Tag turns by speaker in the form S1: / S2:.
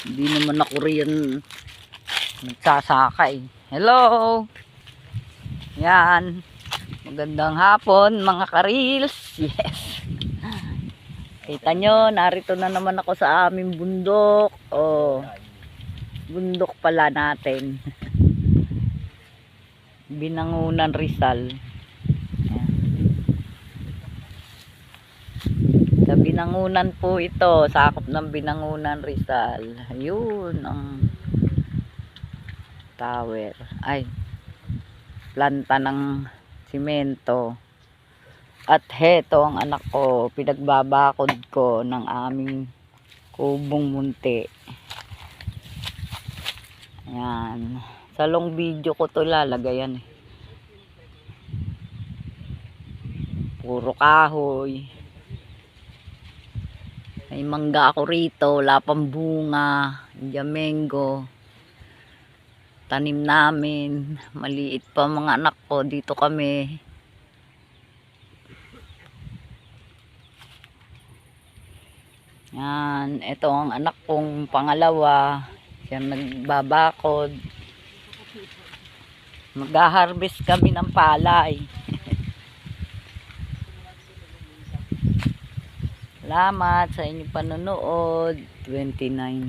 S1: Hindi naman ako riyan nagsasaka eh. Hello! Yan. Magandang hapon mga karils. Yes. Kita nyo, narito na naman ako sa aming bundok. Oh, bundok pala natin. Binangunan Rizal. Sa Binangunan po ito, sakop ng Binangunan Rizal. Ayun ang tower. Ay, planta ng simento. At heto ang anak ko, pinagbabakod ko ng aming kubong munti. Ayan. Sa long video ko to lalagayan eh. Puro kahoy. May mangga ako rito, lapang bunga, mango. Tanim namin. Maliit pa mga anak ko. Dito kami. Yan. Ito ang anak kong pangalawa. Siya nagbabakod. Mag-harvest kami ng palay. Salamat sa inyong panonood. 29.